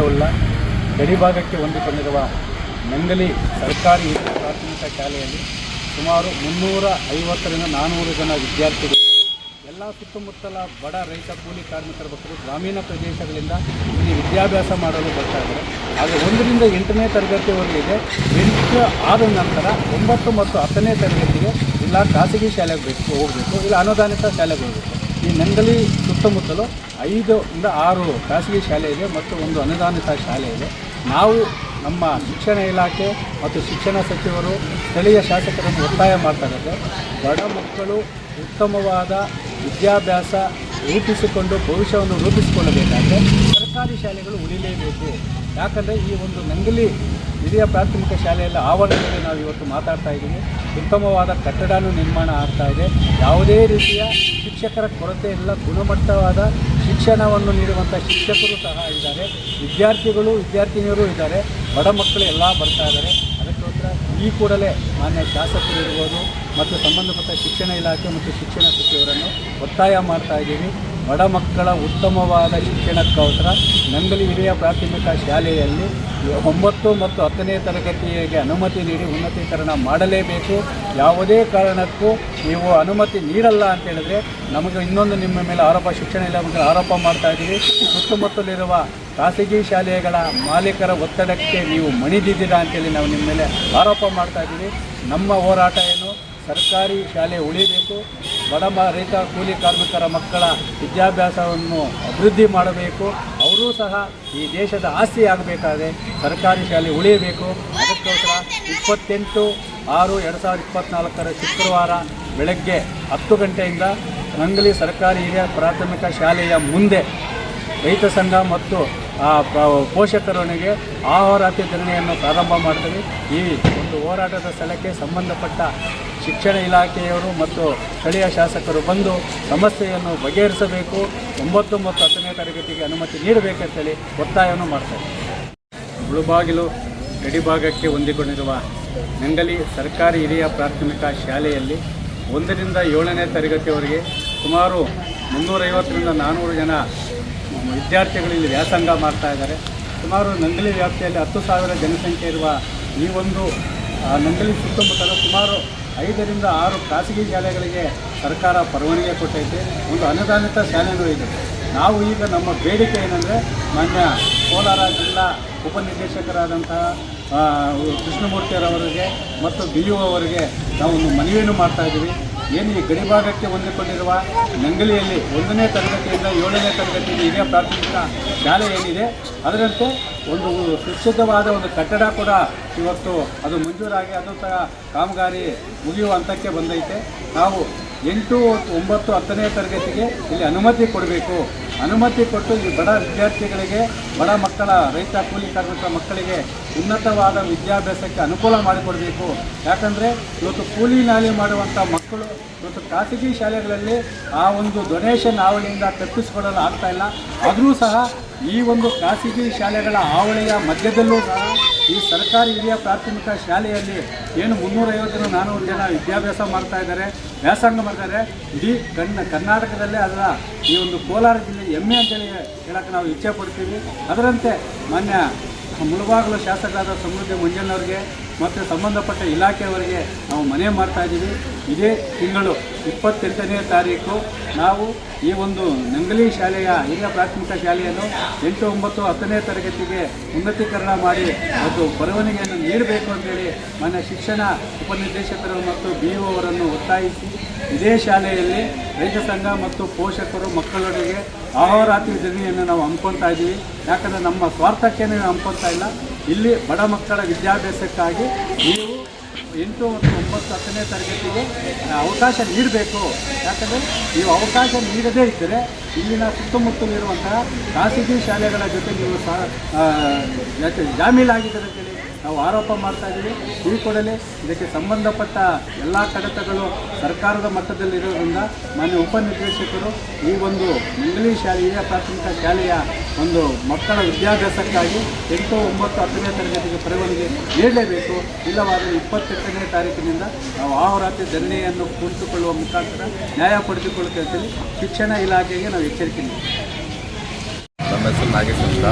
ಮುಖ್ಯವಲ್ಲ ಗಡಿಭಾಗಕ್ಕೆ ಹೊಂದಿಕೊಂಡಿರುವ ನಂಗಲಿ ಸರ್ಕಾರಿ ಪ್ರಾಥಮಿಕ ಶಾಲೆಯಲ್ಲಿ ಸುಮಾರು ಮುನ್ನೂರ ಐವತ್ತರಿಂದ ನಾನ್ನೂರು ಜನ ವಿದ್ಯಾರ್ಥಿಗಳು ಎಲ್ಲ ಸುತ್ತಮುತ್ತಲ ಬಡ ರೈತ ಕೂಲಿ ಕಾರ್ಮಿಕರ ಮಕ್ಕಳು ಗ್ರಾಮೀಣ ಪ್ರದೇಶಗಳಿಂದ ಇಲ್ಲಿ ವಿದ್ಯಾಭ್ಯಾಸ ಮಾಡಲು ಬರ್ತಾ ಇದ್ದಾರೆ. ಒಂದರಿಂದ ಎಂಟನೇ ತರಗತಿವರೆಗೆ ಎಂಟು ಆದ ನಂತರ ಒಂಬತ್ತು ಮತ್ತು ಹತ್ತನೇ ತರಗತಿಗೆ ಇಲ್ಲ ಖಾಸಗಿ ಶಾಲೆಗೆ ಬೇಕು ಹೋಗಬೇಕು. ಇಲ್ಲ, ಅನುದಾನಿತ ಶಾಲೆಗೆ ಹೋಗಬೇಕು. ಈ ನಂಗಲಿ ಸುತ್ತಮುತ್ತಲು ಐದು ಇಂದ ಆರು ಖಾಸಗಿ ಶಾಲೆ ಇದೆ ಮತ್ತು ಒಂದು ಅನುದಾನಿತ ಶಾಲೆ ಇದೆ. ನಾವು ನಮ್ಮ ಶಿಕ್ಷಣ ಇಲಾಖೆ ಮತ್ತು ಶಿಕ್ಷಣ ಸಚಿವರು ಸ್ಥಳೀಯ ಶಾಸಕರನ್ನು ಒತ್ತಾಯ ಮಾಡ್ತಾ ಇರೋದು, ಬಡ ಮಕ್ಕಳು ಉತ್ತಮವಾದ ವಿದ್ಯಾಭ್ಯಾಸ ರೂಪಿಸಿಕೊಂಡು ಭವಿಷ್ಯವನ್ನು ರೂಪಿಸಿಕೊಳ್ಳಬೇಕಾದ್ರೆ ಸರ್ಕಾರಿ ಶಾಲೆಗಳು ಉಳಿಲೇಬೇಕು. ಯಾಕಂದರೆ ಈ ಒಂದು ನಂಗಲಿ ಹಿರಿಯ ಪ್ರಾಥಮಿಕ ಶಾಲೆಯಲ್ಲಿ ಆವರಣದಲ್ಲಿ ನಾವು ಇವತ್ತು ಮಾತಾಡ್ತಾ ಇದ್ದೀವಿ. ಉತ್ತಮವಾದ ಕಟ್ಟಡನೂ ನಿರ್ಮಾಣ ಆಗ್ತಾ ಇದೆ. ಯಾವುದೇ ರೀತಿಯ ಶಿಕ್ಷಕರ ಕೊರತೆ ಇಲ್ಲ, ಗುಣಮಟ್ಟವಾದ ಶಿಕ್ಷಣವನ್ನು ನೀಡುವಂಥ ಶಿಕ್ಷಕರು ಸಹ ಇದ್ದಾರೆ. ವಿದ್ಯಾರ್ಥಿಗಳು, ವಿದ್ಯಾರ್ಥಿನಿಯರು ಇದ್ದಾರೆ. ಬಡ ಮಕ್ಕಳು ಎಲ್ಲ ಬರ್ತಾ ಇದ್ದಾರೆ. ಅದಕ್ಕೋಸ್ಕರ ಈ ಕೂಡಲೇ ಮಾನ್ಯ ಶಾಸಕರು ಇರ್ಬೋದು ಮತ್ತು ಸಂಬಂಧಪಟ್ಟ ಶಿಕ್ಷಣ ಇಲಾಖೆ ಮತ್ತು ಶಿಕ್ಷಣ ಸಚಿವರನ್ನು ಒತ್ತಾಯ ಮಾಡ್ತಾ ಇದ್ದೀವಿ. ಬಡ ಮಕ್ಕಳ ಉತ್ತಮವಾದ ಶಿಕ್ಷಣಕ್ಕೋಸ್ಕರ ನಂಗಲಿ ಹಿರಿಯ ಪ್ರಾಥಮಿಕ ಶಾಲೆಯಲ್ಲಿ ಒಂಬತ್ತು ಮತ್ತು ಹತ್ತನೇ ತರಗತಿಗೆ ಅನುಮತಿ ನೀಡಿ ಉನ್ನತೀಕರಣ ಮಾಡಲೇಬೇಕು. ಯಾವುದೇ ಕಾರಣಕ್ಕೂ ನೀವು ಅನುಮತಿ ನೀಡಲ್ಲ ಅಂತ ಹೇಳಿದ್ರೆ ನಮಗೆ ಇನ್ನೊಂದು ನಿಮ್ಮ ಮೇಲೆ ಆರೋಪ, ಶಿಕ್ಷಣ ಇಲಾಖೆ ಆರೋಪ ಮಾಡ್ತಾ ಇದ್ದೀವಿ. ಸುತ್ತಮುತ್ತಲಿರುವ ಖಾಸಗಿ ಶಾಲೆಗಳ ಮಾಲೀಕರ ಒತ್ತಡಕ್ಕೆ ನೀವು ಮಣಿದಿದ್ದೀರಾ ಅಂತೇಳಿ ನಾವು ನಿಮ್ಮ ಮೇಲೆ ಆರೋಪ ಮಾಡ್ತಾ ಇದ್ದೀವಿ. ನಮ್ಮ ಹೋರಾಟ ಏನು? ಸರ್ಕಾರಿ ಶಾಲೆ ಉಳಿಬೇಕು. ಬಡ ರೈತ ಕೂಲಿ ಕಾರ್ಮಿಕರ ಮಕ್ಕಳ ವಿದ್ಯಾಭ್ಯಾಸವನ್ನು ಅಭಿವೃದ್ಧಿ ಮಾಡಬೇಕು. ಅವರೂ ಸಹ ಈ ದೇಶದ ಆಸ್ತಿ ಆಗಬೇಕಾದ್ರೆ ಸರ್ಕಾರಿ ಶಾಲೆ ಉಳಿಯಬೇಕು. ಅದಕ್ಕೋಸ್ಕರ ಇಪ್ಪತ್ತೆಂಟು ಆರು ಎರಡು ಸಾವಿರದ ಇಪ್ಪತ್ತ್ನಾಲ್ಕರ ಶುಕ್ರವಾರ ಬೆಳಗ್ಗೆ ಹತ್ತು ಗಂಟೆಯಿಂದ ನಂಗಲಿ ಸರ್ಕಾರಿ ಹಿರಿಯ ಪ್ರಾಥಮಿಕ ಶಾಲೆಯ ಮುಂದೆ ರೈತ ಸಂಘ ಮತ್ತು ಪೋಷಕರೊಂದಿಗೆ ಆಹೋರಾತ್ರಿ ಧರಣಿಯನ್ನು ಪ್ರಾರಂಭ ಮಾಡ್ತೀವಿ. ಈ ಒಂದು ಹೋರಾಟದ ಸ್ಥಳಕ್ಕೆ ಸಂಬಂಧಪಟ್ಟ ಶಿಕ್ಷಣ ಇಲಾಖೆಯವರು ಮತ್ತು ಸ್ಥಳೀಯ ಶಾಸಕರು ಬಂದು ಸಮಸ್ಯೆಯನ್ನು ಬಗೆಹರಿಸಬೇಕು. ಒಂಬತ್ತು ಮತ್ತು ಹತ್ತನೇ ತರಗತಿಗೆ ಅನುಮತಿ ನೀಡಬೇಕಂತೇಳಿ ಒತ್ತಾಯವನ್ನು ಮಾಡ್ತಾರೆ. ಮುಳುಬಾಗಿಲು ಗಡಿಭಾಗಕ್ಕೆ ಹೊಂದಿಕೊಂಡಿರುವ ನಂಗಲಿ ಸರ್ಕಾರಿ ಹಿರಿಯ ಪ್ರಾಥಮಿಕ ಶಾಲೆಯಲ್ಲಿ ಒಂದರಿಂದ ಏಳನೇ ತರಗತಿಯವರೆಗೆ ಸುಮಾರು ಮುನ್ನೂರೈವತ್ತರಿಂದ ನಾನ್ನೂರು ಜನ ವಿದ್ಯಾರ್ಥಿಗಳು ಇಲ್ಲಿ ವ್ಯಾಸಂಗ ಮಾಡ್ತಾ ಇದ್ದಾರೆ. ಸುಮಾರು ನಂಗಲಿ ವ್ಯಾಪ್ತಿಯಲ್ಲಿ ಹತ್ತು ಸಾವಿರ ಜನಸಂಖ್ಯೆ ಇರುವ ಈ ಒಂದು ನಂಗಲಿ ಸುತ್ತಮುತ್ತಲ ಸುಮಾರು ಐದರಿಂದ ಆರು ಖಾಸಗಿ ಶಾಲೆಗಳಿಗೆ ಸರ್ಕಾರ ಪರವಾನಗಿ ಕೊಟ್ಟೈತೆ. ಒಂದು ಅನುದಾನಿತ ಶಾಲೆನೂ ಇದೆ. ನಾವು ಈಗ ನಮ್ಮ ಬೇಡಿಕೆ ಏನಂದರೆ ಮಾನ್ಯ ಕೋಲಾರ ಜಿಲ್ಲಾ ಉಪನಿರ್ದೇಶಕರಾದಂತಹ ಕೃಷ್ಣಮೂರ್ತಿಯವರಿಗೆ ಮತ್ತು ಬಿ ಯು ಅವರಿಗೆ ನಾವು ಒಂದು ಮನವಿಯನ್ನು ಮಾಡ್ತಾ ಇದ್ದೀವಿ. ಏನು ಈ ಗಡಿಭಾಗಕ್ಕೆ ಹೊಂದಿಕೊಂಡಿರುವ ನಂಗಲಿಯಲ್ಲಿ ಒಂದನೇ ತರಗತಿಯಿಂದ ಏಳನೇ ತರಗತಿಯಲ್ಲಿ ಹಿರಿಯ ಪ್ರಾಥಮಿಕ ಶಾಲೆ ಏನಿದೆ, ಅದರಂತೆ ಒಂದು ಸುಶುದ್ಧವಾದ ಒಂದು ಕಟ್ಟಡ ಕೂಡ ಇವತ್ತು ಅದು ಮಂಜೂರಾಗಿ, ಅದು ಸಹ ಕಾಮಗಾರಿ ಮುಗಿಯುವ ಹಂತಕ್ಕೆ ಬಂದೈತೆ. ನಾವು ಎಂಟು ಒಂಬತ್ತು ಹತ್ತನೇ ತರಗತಿಗೆ ಇಲ್ಲಿ ಅನುಮತಿ ಕೊಡಬೇಕು. ಅನುಮತಿ ಕೊಟ್ಟು ಈ ಬಡ ವಿದ್ಯಾರ್ಥಿಗಳಿಗೆ, ಬಡ ಮಕ್ಕಳ, ರೈತ ಕೂಲಿ ಕಾರ್ಮಿಕ ಮಕ್ಕಳಿಗೆ ಉನ್ನತವಾದ ವಿದ್ಯಾಭ್ಯಾಸಕ್ಕೆ ಅನುಕೂಲ ಮಾಡಿಕೊಡಬೇಕು. ಯಾಕಂದರೆ ಇವತ್ತು ಕೂಲಿ ನಾಲಿ ಮಾಡುವಂಥ ಮಕ್ಕಳು ಇವತ್ತು ಖಾಸಗಿ ಶಾಲೆಗಳಲ್ಲಿ ಆ ಒಂದು ಡೊನೇಷನ್ ಆವಳಿಯಿಂದ ತಪ್ಪಿಸಿಕೊಳ್ಳಲು ಆಗ್ತಾಯಿಲ್ಲ ಆದರೂ ಸಹ ಈ ಒಂದು ಖಾಸಗಿ ಶಾಲೆಗಳ ಆವಳಿಯ ಮಧ್ಯದಲ್ಲೂ ಸಹ ಈ ಸರ್ಕಾರಿ ಹಿರಿಯ ಪ್ರಾಥಮಿಕ ಶಾಲೆಯಲ್ಲಿ ಏನು ಮುನ್ನೂರೈವತ್ತರಿಂದ ನಾನ್ನೂರು ಜನ ವಿದ್ಯಾಭ್ಯಾಸ ಮಾಡ್ತಾ ಇದ್ದಾರೆ, ವ್ಯಾಸಂಗ ಮಾಡ್ತಾರೆ. ಇಡೀ ಕನ್ನ, ಕರ್ನಾಟಕದಲ್ಲೇ ಅದರ ಈ ಒಂದು ಕೋಲಾರ ಜಿಲ್ಲೆ ಹೆಮ್ಮೆ ಅಂತೇಳಿ ಹೇಳೋಕ್ಕೆ ನಾವು ಇಚ್ಛೆ ಪಡ್ತೀವಿ. ಅದರಂತೆ ಮಾನ್ಯ ಮುಳುಬಾಗಲು ಶಾಸಕರಾದ ಸಮೃದ್ಧಿ ಮಂಜಣ್ಣವರಿಗೆ ಮತ್ತು ಸಂಬಂಧಪಟ್ಟ ಇಲಾಖೆಯವರಿಗೆ ನಾವು ಮನೆ ಮಾಡ್ತಾ ಇದ್ದೀವಿ. ಇದೇ ತಿಂಗಳು ಇಪ್ಪತ್ತೆಂಟನೇ ತಾರೀಕು ನಾವು ಈ ಒಂದು ನಂಗಲಿ ಶಾಲೆಯ ಹಿರಿಯ ಪ್ರಾಥಮಿಕ ಶಾಲೆಯನ್ನು ಎಂಟು ಒಂಬತ್ತು ಹತ್ತನೇ ತರಗತಿಗೆ ಉನ್ನತೀಕರಣ ಮಾಡಿ ಮತ್ತು ಬರವಣಿಗೆಯನ್ನು ನೀಡಬೇಕು ಅಂತೇಳಿ ಮಾನ್ಯ ಶಿಕ್ಷಣ ಉಪನಿರ್ದೇಶಕರು ಮತ್ತು ಬಿ ಅವರನ್ನು ಒತ್ತಾಯಿಸಿ ಇದೇ ಶಾಲೆಯಲ್ಲಿ ರೈತ ಸಂಘ ಮತ್ತು ಪೋಷಕರು ಮಕ್ಕಳೊಡನೆ ಅಹೋರಾತ್ರಿ ಧರಣಿಯನ್ನು ನಾವು ಹಮ್ಮಿಕೊಳ್ತಾ ಇದ್ದೀವಿ. ಯಾಕಂದರೆ ನಮ್ಮ ಸ್ವಾರ್ಥಕ್ಕೆ ನಾವು ಹಮ್ಮಿಕೊಳ್ತಾ ಇಲ್ಲ. ಇಲ್ಲಿ ಬಡ ಮಕ್ಕಳ ವಿದ್ಯಾಭ್ಯಾಸಕ್ಕಾಗಿ ನೀವು ಎಂಟು ಮತ್ತು ಒಂಬತ್ತು ಹತ್ತನೇ ತರಗತಿಗೆ ಅವಕಾಶ ನೀಡಬೇಕು. ಯಾಕಂದರೆ ನೀವು ಅವಕಾಶ ನೀಡದೇ ಇದ್ದರೆ ಇಲ್ಲಿನ ಸುತ್ತಮುತ್ತಲಿರುವಂತಹ ಖಾಸಗಿ ಶಾಲೆಗಳ ಜೊತೆ ನೀವು ಸಹ ಜಾಮೀಲಾಗಿದ್ದಾರೆ ಅಂತೇಳಿ ನಾವು ಆರೋಪ ಮಾಡ್ತಾ ಇದ್ದೀವಿ. ಈ ಕೂಡಲೇ ಇದಕ್ಕೆ ಸಂಬಂಧಪಟ್ಟ ಎಲ್ಲ ಕಡತಗಳು ಸರ್ಕಾರದ ಮಟ್ಟದಲ್ಲಿರೋದ್ರಿಂದ ಮಾನ್ಯ ಉಪನಿರ್ದೇಶಕರು ಈ ಒಂದು ಮಂಗಲಿ ಶಾಲೆ ಹಿರಿಯ ಪ್ರಾಥಮಿಕ ಶಾಲೆಯ ಒಂದು ಮಕ್ಕಳ ವಿದ್ಯಾಭ್ಯಾಸಕ್ಕಾಗಿ ಎಂಟು ಒಂಬತ್ತು ಹತ್ತನೇ ತರಗತಿಗೆ ಪರವಾನಗಿ ನೀಡಲೇಬೇಕು. ಇಲ್ಲವಾದರೆ ಇಪ್ಪತ್ತೆಂಟನೇ ತಾರೀಕಿನಿಂದ ನಾವು ಆಹೋರಾತ್ರಿ ಧರಣಿಯನ್ನು ಕುಳಿತುಕೊಳ್ಳುವ ಮುಖಾಂತರ ನ್ಯಾಯ ಪಡೆದುಕೊಳ್ಳುತ್ತೇವೆ ಶಿಕ್ಷಣ ಇಲಾಖೆಗೆ ನಾವು ಎಚ್ಚರಿಕೆ ನನ್ನ ನಾಗೇಶ್ ಅಂತ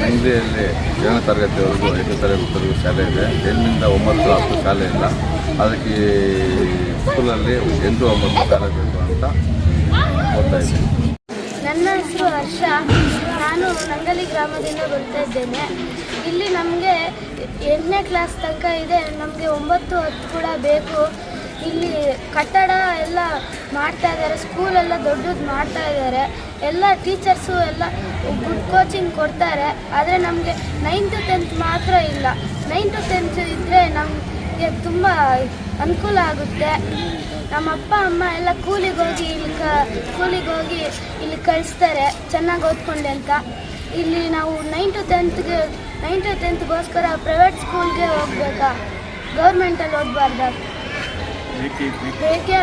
ನಂದಿಯಲ್ಲಿ ಏಳನೇ ತರಗತಿವರೆಗೂ ಐದು ತರಗತಿವರೆಗೂ ಶಾಲೆ ಇದೆ. ಎಂಟರಿಂದ ಒಂಬತ್ತು ಹತ್ತು ಶಾಲೆ ಇಲ್ಲ. ಅದಕ್ಕೆ ಸ್ಕೂಲಲ್ಲಿ ಎಂಟು ಒಂಬತ್ತು ಶಾಲೆ ಬೇಕು ಅಂತ ಓದ್ತಾ ಇದ್ದೀನಿ. ನನ್ನ ಹೆಸರು ಹರ್ಷ. ನಾನು ನಂಗಲಿ ಗ್ರಾಮದಿಂದ ಬರ್ತಾ ಇದ್ದೇನೆ. ಇಲ್ಲಿ ನಮಗೆ ಎಂಟನೇ ಕ್ಲಾಸ್ ತನಕ ಇದೆ. ನಮಗೆ ಒಂಬತ್ತು ಹತ್ತು ಕೂಡ ಬೇಕು. ಕಟ್ಟಡ ಎಲ್ಲ ಮಾಡ್ತಾ ಇದ್ದಾರೆ ಸ್ಕೂಲೆಲ್ಲ ದೊಡ್ಡದು ಮಾಡ್ತಾ ಇದ್ದಾರೆ. ಎಲ್ಲ ಟೀಚರ್ಸು ಎಲ್ಲ ಗುಡ್ ಕೋಚಿಂಗ್ ಕೊಡ್ತಾರೆ, ಆದರೆ ನಮಗೆ ನೈನ್ತ್ ಟೆಂತ್ ಮಾತ್ರ ಇಲ್ಲ. ನೈನ್ತ್ ಟೆಂತ್ ಇದ್ದರೆ ನಮಗೆ ತುಂಬ ಅನುಕೂಲ ಆಗುತ್ತೆ. ನಮ್ಮ ಅಪ್ಪ, ಅಮ್ಮ ಎಲ್ಲ ಕೂಲಿಗೆ ಹೋಗಿ ಇಲ್ಲಿ ಕ, ಕೂಲಿಗೆ ಹೋಗಿ ಇಲ್ಲಿ ಕಳಿಸ್ತಾರೆ, ಚೆನ್ನಾಗಿ ಓದ್ಕೊಂಡೆ ಅಂತ. ಇಲ್ಲಿ ನಾವು ನೈನ್ ಟು ಟೆಂತ್ಗೆ ನೈನ್ ಟು ಟೆಂತ್ಗೋಸ್ಕರ ಪ್ರೈವೇಟ್ ಸ್ಕೂಲ್ಗೆ ಹೋಗ್ಬೇಕಾ? ಗೌರ್ಮೆಂಟಲ್ಲಿ ಓದಬಾರ್ದ ಬೇಕೇ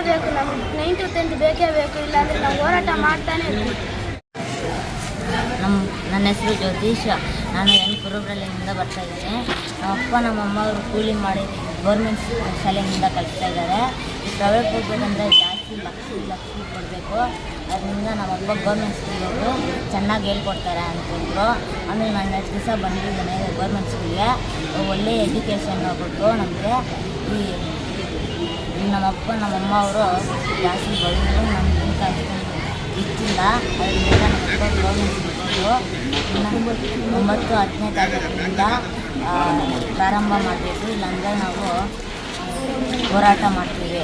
ಬೇಕು ನೈನ್ ಟು ಟೆಂತ್ ಬೇಕೇ ಬೇಕು ನಾವು ಹೋರಾಟ ಮಾಡ್ತಾನೆ ನಮ್ಮ ನನ್ನ ಹೆಸರು ಜ್ಯೋತಿಷ್ ನಾನು ಎನ್ ಕುರುಬ್ರಲ್ಲಿಂದ ಬರ್ತಾ ಇದ್ದೀನಿ. ನಮ್ಮ ಅಪ್ಪ, ನಮ್ಮ ಅಮ್ಮ ಅವರು ಕೂಲಿ ಮಾಡಿ ಗೌರ್ಮೆಂಟ್ ಶಾಲೆಯಿಂದ ಕಲಿಸ್ತಾ ಇದ್ದಾರೆ. ಈ ಪ್ರೈವೇಟ್ ಹೋಗ್ಬೇಕಂದ್ರೆ ಜಾಸ್ತಿ ಲಕ್ಷ ಲಕ್ಷ ಕೊಡಬೇಕು. ಅದರಿಂದ ನಮ್ಮ ಅಪ್ಪ ಗೌರ್ಮೆಂಟ್ ಸ್ಕೂಲಿಗೆ ಚೆನ್ನಾಗಿ ಹೇಳ್ಕೊಡ್ತಾರೆ ಅಂತಂದರು ಆಮೇಲೆ ನಾನು ಹೆಸರು ದಿವಸ ಬಂದಿದ್ದೇನೆ ಗೌರ್ಮೆಂಟ್ ಸ್ಕೂಲಿಗೆ ಒಳ್ಳೆಯ ಎಜುಕೇಷನ್ ಕೊಟ್ಟು ನಮಗೆ. ಈ ನಮ್ಮಪ್ಪ ನಮ್ಮಮ್ಮ ಅವರು ಜಾಸ್ತಿ ಬಡವರು, ನಮ್ಗೆ ಅಷ್ಟೊಂದು ಇಚ್ಚಿಲ್ಲ ಅದರಿಂದ ನಮ್ಮಪ್ಪ ಗೌರ್ಮೆಂಟ್ ಒಂಬತ್ತು, ಹತ್ತನೇ ತಾರೀಕಿನಿಂದ ಪ್ರಾರಂಭ ಮಾಡಬೇಕು. ಇಲ್ಲಾಂದರೆ ನಾವು ಹೋರಾಟ ಮಾಡ್ತೀವಿ.